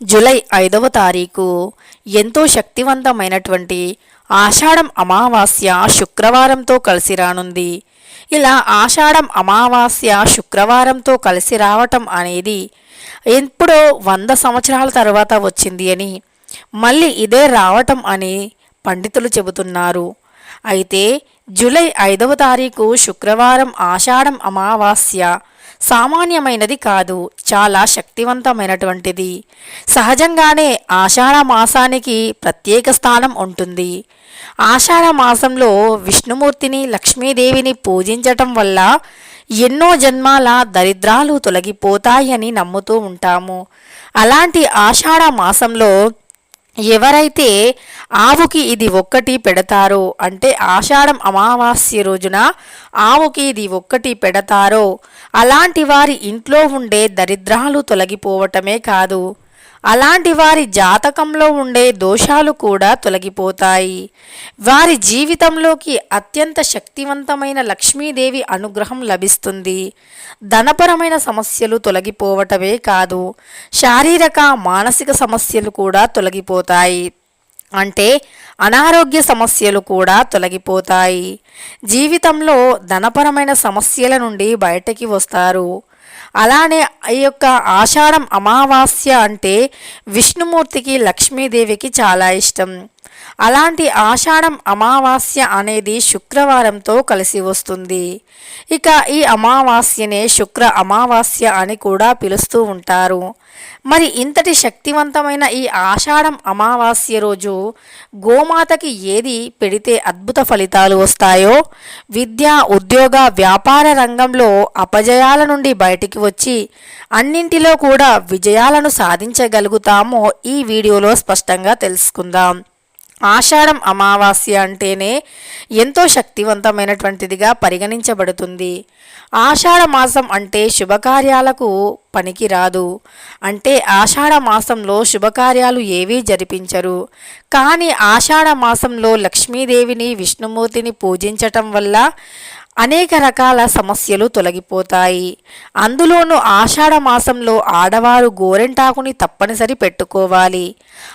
July ఐదవ తారీఖు. ఎంతో శక్తివంతమైనటువంటి ఆషాఢం అమావాస్య శుక్రవారంతో కలిసి రానుంది. ఇలా ఆషాఢం అమావాస్య శుక్రవారంతో కలిసి రావటం అనేది ఎప్పుడో వంద సంవత్సరాల తర్వాత వచ్చింది అని మళ్ళీ ఇదే రావటం అని పండితులు చెబుతున్నారు. అయితే జూలై ఐదవ తారీఖు శుక్రవారం ఆషాఢం అమావాస్య సామాన్యమైనది కాదు చాలా శక్తివంతమైనటువంటిది. సహజంగానే ఆషాఢ మాసానికి ప్రత్యేక స్థానం ఉంటుంది. ఆషాఢ మాసంలో విష్ణుమూర్తిని లక్ష్మీదేవిని పూజించటం వల్ల ఎన్నో జన్మాల దరిద్రాలు తొలగిపోతాయని నమ్ముతూ ఉంటాము. అలాంటి ఆషాఢ మాసంలో ఎవరైతే ఆవుకి ఇది ఒక్కటి పెడతారో అంటే ఆషాఢం అమావాస్య రోజున ఆవుకి ఇది ఒక్కటి పెడతారో అలాంటి వారి ఇంట్లో ఉండే దరిద్రాలు తొలగిపోవటమే కాదు. అలాంటి వారి జాతకంలో ఉండే దోషాలు కూడా తొలగిపోతాయి. వారి జీవితంలోకి అత్యంత శక్తివంతమైన లక్ష్మీదేవి అనుగ్రహం లభిస్తుంది. ధనపరమైన సమస్యలు తొలగిపోవటమే కాదు శారీరక మానసిక సమస్యలు కూడా తొలగిపోతాయి. అంటే అనారోగ్య సమస్యలు కూడా తొలగిపోతాయి. జీవితంలో ధనపరమైన సమస్యల నుండి బయటకి వస్తారు. అలానే ఈ యొక్క ఆషాఢం అమావాస్య అంటే విష్ణుమూర్తికి లక్ష్మీదేవికి చాలా ఇష్టం. అలాంటి ఆషాఢం అమావాస్య అనేది శుక్రవారంతో కలిసి వస్తుంది. ఇక ఈ అమావాస్యనే శుక్ర అమావాస్య అని కూడా పిలుస్తూ ఉంటారు. మరి ఇంతటి శక్తివంతమైన ఈ ఆషాఢం అమావాస్య రోజు గోమాతకి ఏది పెడితే అద్భుత ఫలితాలు వస్తాయో? విద్య ఉద్యోగ వ్యాపార రంగంలో అపజయాల నుండి బయటికి వచ్చి అన్నింటిలో కూడా విజయాలను సాధించగలుగుతామో ఈ వీడియోలో స్పష్టంగా తెలుసుకుందాం. ఆషాఢం అమావాస్య అంటేనే ఎంతో శక్తివంతమైనటువంటిదిగా పరిగణించబడుతుంది. ఆషాఢ మాసం అంటే శుభకార్యాలకు పనికిరాదు. అంటే ఆషాఢ మాసంలో శుభకార్యాలు ఏవీ జరిపించరు. కానీ ఆషాఢ మాసంలో లక్ష్మీదేవిని విష్ణుమూర్తిని పూజించటం వల్ల అనేక రకాల సమస్యలు తొలగిపోతాయి. అందులోనూ ఆషాఢ మాసంలో ఆడవారు గోరెంటాకుని తప్పనిసరి పెట్టుకోవాలి.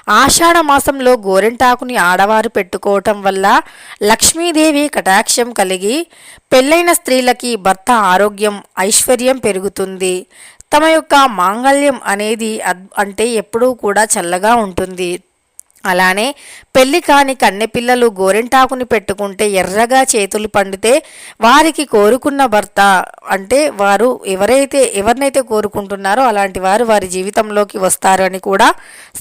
ఆషాఢ మాసంలో గోరెంటాకుని ఆడవారు పెట్టుకోవటం వల్ల లక్ష్మీదేవి కటాక్షం కలిగి పెళ్ళైన స్త్రీలకి భర్త ఆరోగ్యం ఐశ్వర్యం పెరుగుతుంది. తమ యొక్క మాంగళ్యం అనేది అంటే ఎప్పుడూ కూడా చల్లగా ఉంటుంది. అలానే పెళ్ళి కాని కన్నెపిల్లలు గోరెంటాకుని పెట్టుకుంటే ఎర్రగా చేతులు పండితే వారికి కోరుకున్న భర్త అంటే వారు ఎవరైతే ఎవరినైతే కోరుకుంటున్నారో అలాంటి వారు వారి జీవితంలోకి వస్తారని కూడా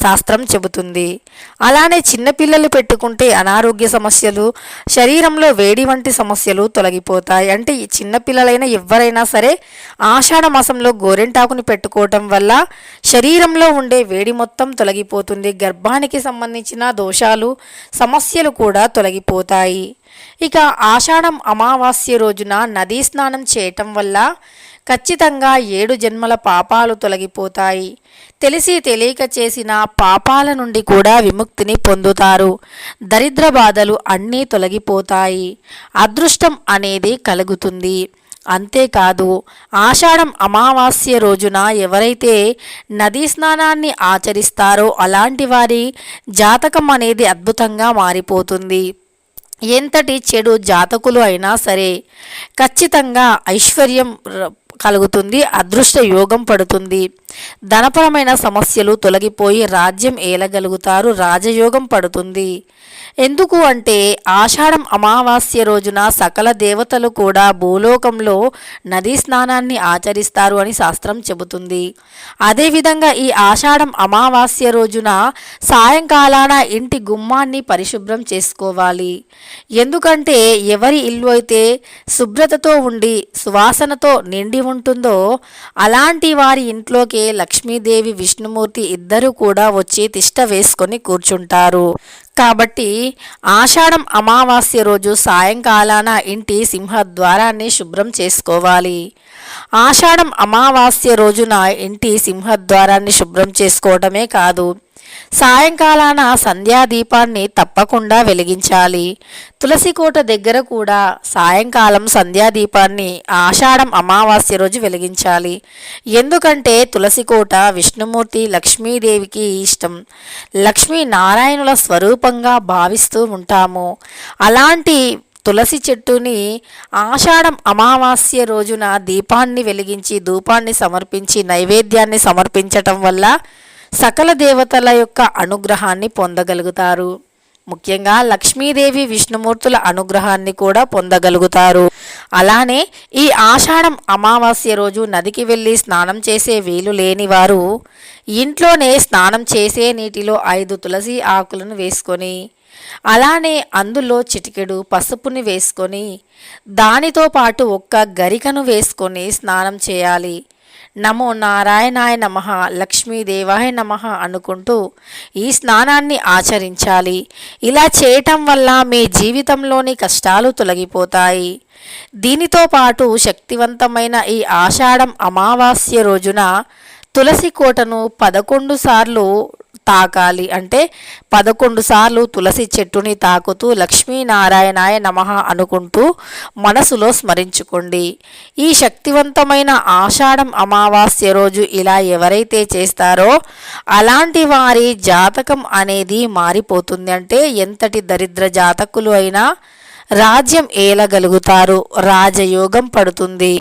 శాస్త్రం చెబుతుంది. అలానే చిన్నపిల్లలు పెట్టుకుంటే అనారోగ్య సమస్యలు శరీరంలో వేడి వంటి సమస్యలు తొలగిపోతాయి. అంటే ఈ చిన్నపిల్లలైనా ఎవరైనా సరే ఆషాఢ మాసంలో గోరెంటాకుని పెట్టుకోవటం వల్ల శరీరంలో ఉండే వేడి మొత్తం తొలగిపోతుంది. గర్భానికి సంబంధించి సంబంధించిన దోషాలు సమస్యలు కూడా తొలగిపోతాయి. ఇక ఆషాఢం అమావాస్య రోజున నదీ స్నానం చేయటం వల్ల ఖచ్చితంగా ఏడు జన్మల పాపాలు తొలగిపోతాయి. తెలిసి తెలియక చేసిన పాపాల నుండి కూడా విముక్తిని పొందుతారు. దరిద్ర బాధలు అన్నీ తొలగిపోతాయి. అదృష్టం అనేది కలుగుతుంది. అంతేకాదు ఆషాఢం అమావాస్య రోజున ఎవరైతే నదీ స్నానాన్ని ఆచరిస్తారో అలాంటి వారి జాతకం అనేది అద్భుతంగా మారిపోతుంది. ఎంతటి చెడు జాతకులు అయినా సరే ఖచ్చితంగా ఐశ్వర్యం కలుగుతుంది అదృష్ట యోగం పడుతుంది. ధనపరమైన సమస్యలు తొలగిపోయి రాజ్యం ఏలగలుగుతారు రాజయోగం పడుతుంది. ఎందుకు అంటే ఆషాఢం అమావాస్య రోజున సకల దేవతలు కూడా భూలోకంలో నదీ స్నానాన్ని ఆచరిస్తారు అని శాస్త్రం చెబుతుంది. అదేవిధంగా ఈ ఆషాఢం అమావాస్య రోజున సాయంకాలాన ఇంటి గుమ్మాన్ని పరిశుభ్రం చేసుకోవాలి. ఎందుకంటే ఎవరి ఇల్లు అయితే శుభ్రతతో ఉండి సువాసనతో నిండి ఉంటుందో అలాంటి వారి ఇంట్లోకే లక్ష్మీదేవి విష్ణుమూర్తి ఇద్దరు కూడా వచ్చి తిష్ట వేసుకొని కూర్చుంటారు. కాబట్టి ఆషాఢం అమావాస్య రోజు సాయంకాలాన ఇంటి సింహద్వారాన్ని శుభ్రం చేసుకోవాలి. ఆషాఢం అమావాస్య రోజున ఇంటి సింహద్వారాన్ని శుభ్రం చేసుకోవడమే కాదు. సాయంకాలాన సంధ్యాదీపాన్ని తప్పకుండా వెలిగించాలి. తులసి కోట దగ్గర కూడా సాయంకాలం సంధ్యాదీపాన్ని ఆషాఢం అమావాస్య రోజు వెలిగించాలి. ఎందుకంటే తులసి కోట విష్ణుమూర్తి లక్ష్మీదేవికి ఇష్టం. లక్ష్మీ నారాయణుల స్వరూపంగా భావిస్తూ ఉంటాము. అలాంటి తులసి చెట్టుని ఆషాఢం అమావాస్య రోజున దీపాన్ని వెలిగించి ధూపాన్ని సమర్పించి నైవేద్యాన్ని సమర్పించటం వల్ల సకల దేవతల యొక్క అనుగ్రహాన్ని పొందగలుగుతారు. ముఖ్యంగా లక్ష్మీదేవి విష్ణుమూర్తుల అనుగ్రహాన్ని కూడా పొందగలుగుతారు. అలానే ఈ ఆషాఢం అమావాస్య రోజు నదికి వెళ్ళి స్నానం చేసే వీలు లేని వారు ఇంట్లోనే స్నానం చేసే నీటిలో ఐదు తులసి ఆకులను వేసుకొని అలానే అందులో చిటికెడు పసుపుని వేసుకొని దానితో పాటు ఒక్క గరికను వేసుకొని స్నానం చేయాలి. నమో నారాయణాయ నమ లక్ష్మీదేవాయ నమ అనుకుంటూ ఈ స్నానాన్ని ఆచరించాలి. ఇలా చేయటం వల్ల మీ జీవితంలోని కష్టాలు తొలగిపోతాయి. దీనితో పాటు శక్తివంతమైన ఈ ఆషాఢం అమావాస్య రోజున తులసి కోటను పదకొండు సార్లు తాకాలి. అంటే పదకొండు సార్లు తులసి చెట్టుని తాకుతూ లక్ష్మీనారాయణాయ నమ అనుకుంటూ మనసులో స్మరించుకోండి. ఈ శక్తివంతమైన ఆషాఢం అమావాస్య రోజు ఇలా ఎవరైతే చేస్తారో అలాంటి వారి జాతకం అనేది మారిపోతుంది. అంటే ఎంతటి దరిద్ర జాతకులు అయినా రాజ్యం ఏలగలుగుతారు. రాజయోగం పడుతుంది.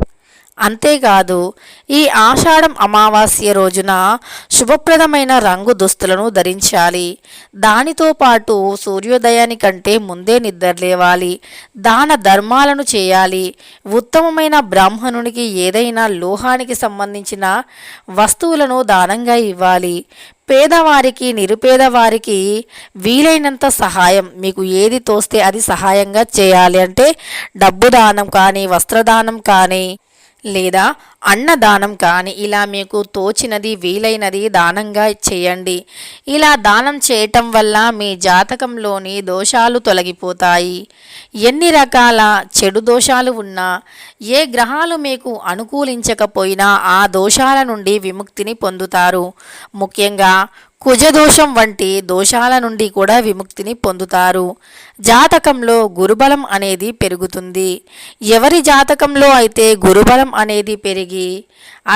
అంతేకాదు ఈ ఆషాఢం అమావాస్య రోజున శుభప్రదమైన రంగు దుస్తులను ధరించాలి. దానితో పాటు సూర్యోదయానికంటే ముందే నిద్రలేవాలి దాన ధర్మాలను చేయాలి. ఉత్తమమైన బ్రాహ్మణునికి ఏదైనా లోహానికి సంబంధించిన వస్తువులను దానంగా ఇవ్వాలి. పేదవారికి నిరుపేదవారికి వీలైనంత సహాయం మీకు ఏది తోస్తే అది సహాయంగా చేయాలి. అంటే డబ్బు దానం కానీ వస్త్రదానం కానీ లేదా అన్నదానం కానీ ఇలా మీకు తోచినది వీలైనది దానంగా చేయండి. ఇలా దానం చేయటం వల్ల మీ జాతకంలోని దోషాలు తొలగిపోతాయి. ఎన్ని రకాల చెడు దోషాలు ఉన్నా ఏ గ్రహాలు మీకు అనుకూలించకపోయినా ఆ దోషాల నుండి విముక్తిని పొందుతారు. ముఖ్యంగా కుజదోషం వంటి దోషాల నుండి కూడా విముక్తిని పొందుతారు. జాతకంలో గురుబలం అనేది పెరుగుతుంది. ఎవరి జాతకంలో అయితే గురుబలం అనేది పెరిగి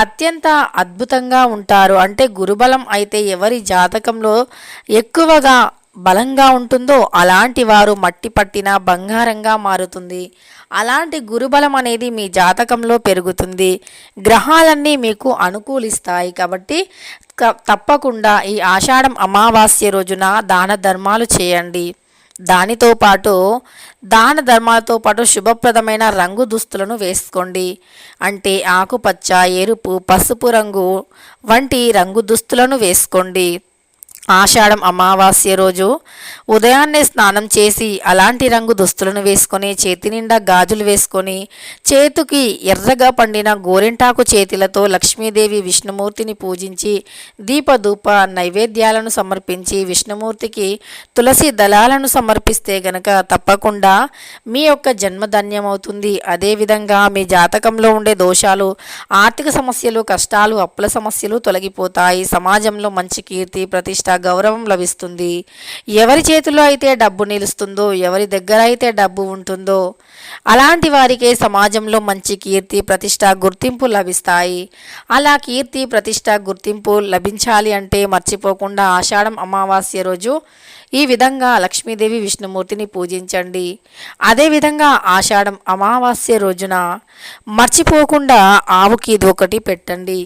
అత్యంత అద్భుతంగా ఉంటారు అంటే గురుబలం అయితే ఎవరి జాతకంలో ఎక్కువగా బలంగా ఉంటుందో అలాంటి వారు మట్టి పట్టిన బంగారంగా మారుతుంది. అలాంటి గురుబలం అనేది మీ జాతకంలో పెరుగుతుంది. గ్రహాలన్నీ మీకు అనుకూలిస్తాయి కాబట్టి తప్పకుండా ఈ ఆషాఢం అమావాస్య రోజున దాన ధర్మాలు చేయండి. దానితో పాటు దాన ధర్మాలతో పాటు శుభప్రదమైన రంగు దుస్తులను వేసుకోండి. అంటే ఆకుపచ్చ ఎరుపు పసుపు రంగు వంటి రంగు దుస్తులను వేసుకోండి. ఆషాఢం అమావాస్య రోజు ఉదయాన్నే స్నానం చేసి అలాంటి రంగు దుస్తులను వేసుకొని చేతి నిండా గాజులు వేసుకొని చేతికి ఎర్రగా పండిన గోరింటాకు చేతులతో లక్ష్మీదేవి విష్ణుమూర్తిని పూజించి దీపధూప నైవేద్యాలను సమర్పించి విష్ణుమూర్తికి తులసి దళాలను సమర్పిస్తే గనక తప్పకుండా మీ యొక్క జన్మధన్యమవుతుంది. అదేవిధంగా మీ జాతకంలో ఉండే దోషాలు ఆర్థిక సమస్యలు కష్టాలు అప్పుల సమస్యలు తొలగిపోతాయి. సమాజంలో మంచి కీర్తి ప్రతిష్ట గౌరవం లభిస్తుంది. ఎవరి చేతిలో అయితే డబ్బు నిలుస్తుందో ఎవరి దగ్గర అయితే డబ్బు ఉంటుందో అలాంటి వారికే సమాజంలో మంచి కీర్తి ప్రతిష్ట గుర్తింపు లభిస్తాయి. అలా కీర్తి ప్రతిష్ట గుర్తింపు లభించాలి అంటే మర్చిపోకుండా ఆషాఢం అమావాస్య రోజు ఈ విధంగా లక్ష్మీదేవి విష్ణుమూర్తిని పూజించండి. అదేవిధంగా ఆషాఢం అమావాస్య రోజున మర్చిపోకుండా ఆవుకి ఇది ఒకటి పెట్టండి.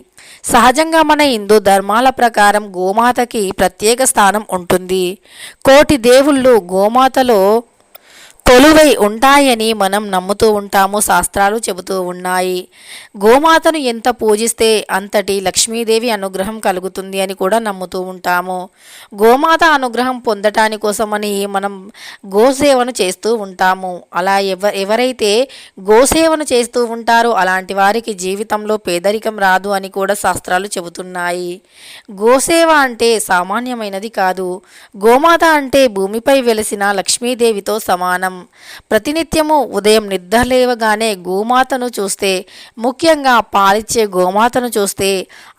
సహజంగా మన హిందూ ధర్మాల ప్రకారం గోమాతకి ప్రత్యేక స్థానం ఉంటుంది. కోటి దేవుళ్ళు గోమాతలో కొలువై ఉంటాయని మనం నమ్ముతూ ఉంటాము శాస్త్రాలు చెబుతూ ఉన్నాయి. గోమాతను ఎంత పూజిస్తే అంతటి లక్ష్మీదేవి అనుగ్రహం కలుగుతుంది అని కూడా నమ్ముతూ ఉంటాము. గోమాత అనుగ్రహం పొందటాని కోసమని మనం గోసేవను చేస్తూ ఉంటాము. అలా ఎవ ఎవరైతే గోసేవను చేస్తూ ఉంటారో అలాంటి వారికి జీవితంలో పేదరికం రాదు అని కూడా శాస్త్రాలు చెబుతున్నాయి. గోసేవ అంటే సామాన్యమైనది కాదు. గోమాత అంటే భూమిపై వెలిసిన లక్ష్మీదేవితో సమానం. ప్రతినిత్యము ఉదయం నిద్రలేవగానే గోమాతను చూస్తే ముఖ్యంగా పాలిచ్చే గోమాతను చూస్తే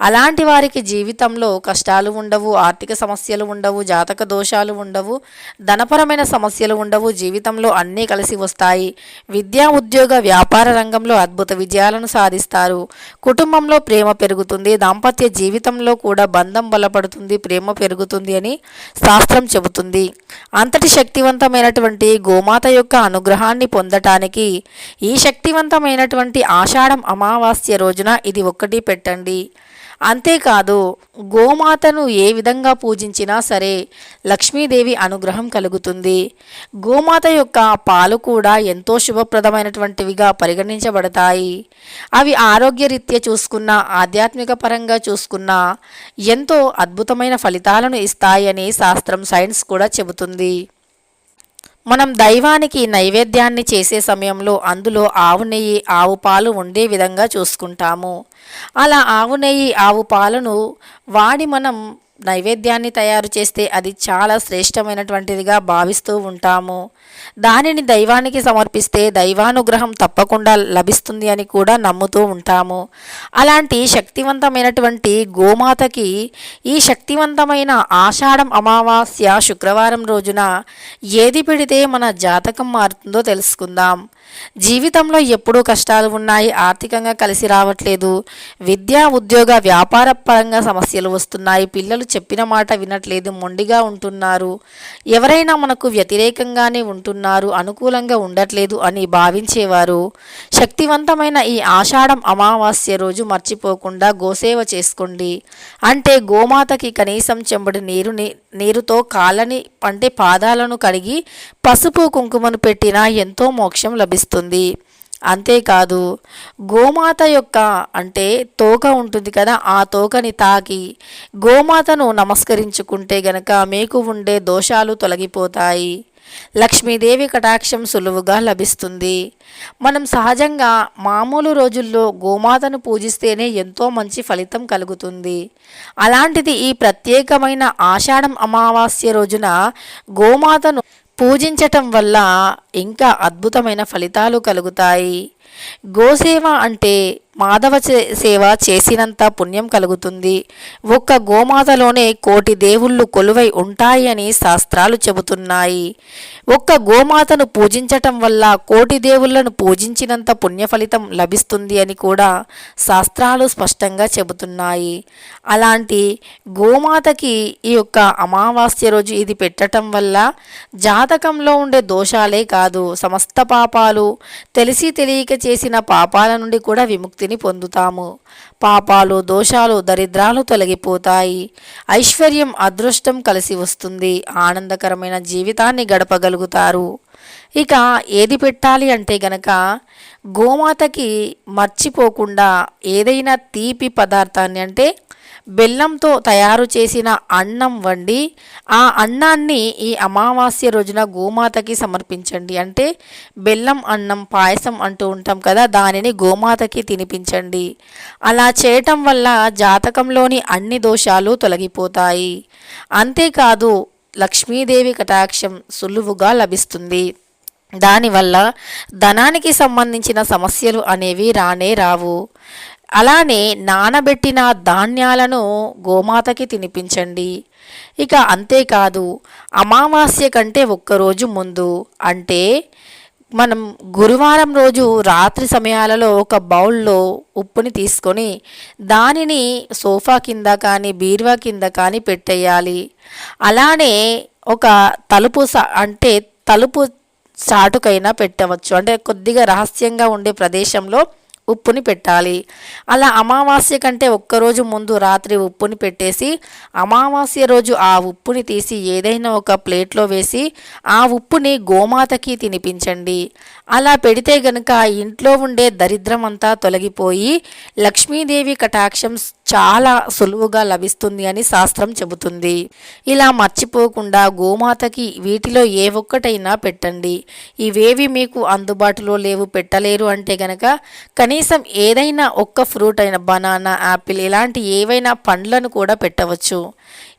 అలాంటి వారికి జీవితంలో కష్టాలు ఉండవు ఆర్థిక సమస్యలు ఉండవు జాతక దోషాలు ఉండవు ధనపరమైన సమస్యలు ఉండవు జీవితంలో అన్నీ కలిసి వస్తాయి. విద్యా ఉద్యోగ వ్యాపార రంగంలో అద్భుత విజయాలను సాధిస్తారు. కుటుంబంలో ప్రేమ పెరుగుతుంది దాంపత్య జీవితంలో కూడా బంధం బలపడుతుంది ప్రేమ పెరుగుతుంది అని శాస్త్రం చెబుతుంది. అంతటి శక్తివంతమైనటువంటి గోమాత యొక్క అనుగ్రహాన్ని పొందటానికి ఈ శక్తివంతమైనటువంటి ఆషాఢం అమావాస్య రోజున ఇది ఒక్కటి పెట్టండి. అంతేకాదు గోమాతను ఏ విధంగా పూజించినా సరే లక్ష్మీదేవి అనుగ్రహం కలుగుతుంది. గోమాత యొక్క పాలు కూడా ఎంతో శుభప్రదమైనటువంటివిగా పరిగణించబడతాయి. అవి ఆరోగ్యరీత్యా చూసుకున్న ఆధ్యాత్మిక పరంగా చూసుకున్న ఎంతో అద్భుతమైన ఫలితాలను ఇస్తాయని శాస్త్రం సైన్స్ కూడా చెబుతుంది. మనం దైవానికి నైవేద్యాన్ని చేసే సమయంలో అందులో ఆవు నెయ్యి ఆవు పాలు ఉండే విధంగా చూసుకుంటాము. అలా ఆవు నెయ్యి ఆవు పాలను వాడి మనం నైవేద్యాన్ని తయారు చేస్తే అది చాలా శ్రేష్టమైనటువంటిదిగా భావిస్తూ ఉంటాము. దానిని దైవానికి సమర్పిస్తే దైవానుగ్రహం తప్పకుండా లభిస్తుంది అని కూడా నమ్ముతూ ఉంటాము. అలాంటి శక్తివంతమైనటువంటి గోమాతకి ఈ శక్తివంతమైన ఆషాఢం అమావాస్య శుక్రవారం రోజున ఏది పెడితే మన జాతకం మారుతుందో తెలుసుకుందాం. జీవితంలో ఎప్పుడూ కష్టాలు ఉన్నాయి ఆర్థికంగా కలిసి రావట్లేదు. విద్యా ఉద్యోగ వ్యాపార పరంగా సమస్యలు వస్తున్నాయి. పిల్లలు చెప్పిన మాట వినట్లేదు మొండిగా ఉంటున్నారు. ఎవరైనా మనకు వ్యతిరేకంగానే ఉంటున్నారు అనుకూలంగా ఉండట్లేదు అని భావించేవారు. శక్తివంతమైన ఈ ఆషాఢం అమావాస్య రోజు మర్చిపోకుండా గోసేవ చేసుకోండి. అంటే గోమాతకి కనీసం చెంబడి నీరుని నీరుతో కాళ్ళని అంటే పాదాలను కడిగి పసుపు కుంకుమను పెట్టినా ఎంతో మోక్షం లభిస్తుంది. అంతేకాదు గోమాత యొక్క అంటే తోక ఉంటుంది కదా ఆ తోకని తాకి గోమాతను నమస్కరించుకుంటే గనక మీకు ఉండే దోషాలు తొలగిపోతాయి. లక్ష్మీదేవి కటాక్షం సులువుగా లభిస్తుంది. మనం సహజంగా మామూలు రోజుల్లో గోమాతను పూజిస్తేనే ఎంతో మంచి ఫలితం కలుగుతుంది. అలాంటిది ఈ ప్రత్యేకమైన ఆషాఢం అమావాస్య రోజున గోమాతను పూజించటం వల్ల ఇంకా అద్భుతమైన ఫలితాలు కలుగుతాయి. గోసేవ అంటే మాధవ సేవ చేసినంత పుణ్యం కలుగుతుంది. ఒక్క గోమాతలోనే కోటి దేవుళ్ళు కొలువై ఉంటాయని శాస్త్రాలు చెబుతున్నాయి. ఒక్క గోమాతను పూజించటం వల్ల కోటి దేవుళ్ళను పూజించినంత పుణ్య ఫలితం లభిస్తుంది అని కూడా శాస్త్రాలు స్పష్టంగా చెబుతున్నాయి. అలాంటి గోమాతకి ఈ యొక్క అమావాస్య రోజు ఇది పెట్టటం వల్ల జాతకంలో ఉండే దోషాలే కాదు సమస్త పాపాలు తెలిసి తెలియక చేసిన పాపాల నుండి కూడా విముక్తి విముక్తిని పొందుతాము. పాపాలు దోషాలు దరిద్రాలు తొలగిపోతాయి. ఐశ్వర్యం అదృష్టం కలిసి వస్తుంది. ఆనందకరమైన జీవితాన్ని గడపగలుగుతారు. ఇక ఏది పెట్టాలి అంటే గనక గోమాతకి మర్చిపోకుండా ఏదైనా తీపి పదార్థాన్ని అంటే బెల్లంతో తయారు చేసిన అన్నం వండి ఆ అన్నాన్ని ఈ అమావాస్య రోజున గోమాతకి సమర్పించండి. అంటే బెల్లం అన్నం పాయసం అంటూ ఉంటాం కదా దానిని గోమాతకి తినిపించండి. అలా చేయటం వల్ల జాతకంలోని అన్ని దోషాలు తొలగిపోతాయి. అంతేకాదు లక్ష్మీదేవి కటాక్షం సులువుగా లభిస్తుంది. దానివల్ల ధనానికి సంబంధించిన సమస్యలు అనేవి రానే రావు. అలానే నానబెట్టిన ధాన్యాలను గోమాతకి తినిపించండి. ఇక అంతేకాదు అమావాస్య కంటే ఒక్కరోజు ముందు అంటే మనం గురువారం రోజు రాత్రి సమయాలలో ఒక బౌల్లో ఉప్పుని తీసుకొని దానిని సోఫా కింద కానీ బీరువా కింద కానీ పెట్టేయాలి. అలానే ఒక తలుపు అంటే తలుపు చాటుకైనా పెట్టవచ్చు. అంటే కొద్దిగా రహస్యంగా ఉండే ప్రదేశంలో ఉప్పుని పెట్టాలి. అలా అమావాస్య కంటే ఒక్కరోజు ముందు రాత్రి ఉప్పుని పెట్టేసి అమావాస్య రోజు ఆ ఉప్పుని తీసి ఏదైనా ఒక ప్లేట్లో వేసి ఆ ఉప్పుని గోమాతకి తినిపించండి. అలా పెడితే గనుక ఇంట్లో ఉండే దరిద్రం అంతా తొలగిపోయి లక్ష్మీదేవి కటాక్షం చాలా సులువుగా లభిస్తుంది అని శాస్త్రం చెబుతుంది. ఇలా మర్చిపోకుండా గోమాతకి వీటిలో ఏ ఒక్కటైనా పెట్టండి. ఇవేవి మీకు అందుబాటులో లేవు పెట్టలేరు అంటే గనక కనీసం ఏదైనా ఒక్క ఫ్రూట్ అయిన బనానా యాపిల్ ఇలాంటి ఏవైనా పండ్లను కూడా పెట్టవచ్చు.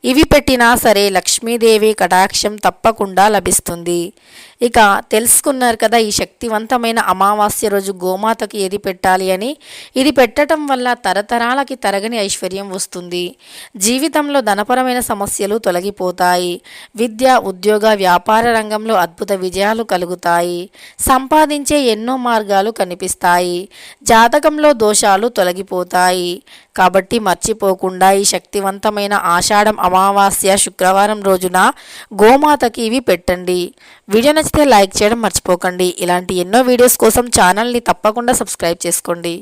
ఇవి పెట్టినా సరే లక్ష్మీదేవి కటాక్షం తప్పకుండా లభిస్తుంది. ఇక తెలుసుకున్నారు కదా ఈ శక్తివంతమైన అమావాస్య రోజు గోమాతకి ఏది పెట్టాలి అని. ఇది పెట్టడం వల్ల తరతరాలకి తరగని ఐశ్వర్యం వస్తుంది. జీవితంలో ధనపరమైన సమస్యలు తొలగిపోతాయి. విద్య ఉద్యోగ వ్యాపార రంగంలో అద్భుత విజయాలు కలుగుతాయి. సంపాదించే ఎన్నో మార్గాలు కనిపిస్తాయి. జాతకంలో దోషాలు తొలగిపోతాయి. కాబట్టి మర్చిపోకుండా ఈ శక్తివంతమైన ఆషాఢం అమావాస్య శుక్రవారం రోజున గోమాతకి ఇవి పెట్టండి. వీడియో నచ్చితే లైక్ చేయడం మర్చిపోకండి. ఇలాంటి ఎన్నో వీడియోస్ కోసం ఛానల్ని తప్పకుండా సబ్స్క్రైబ్ చేసుకోండి.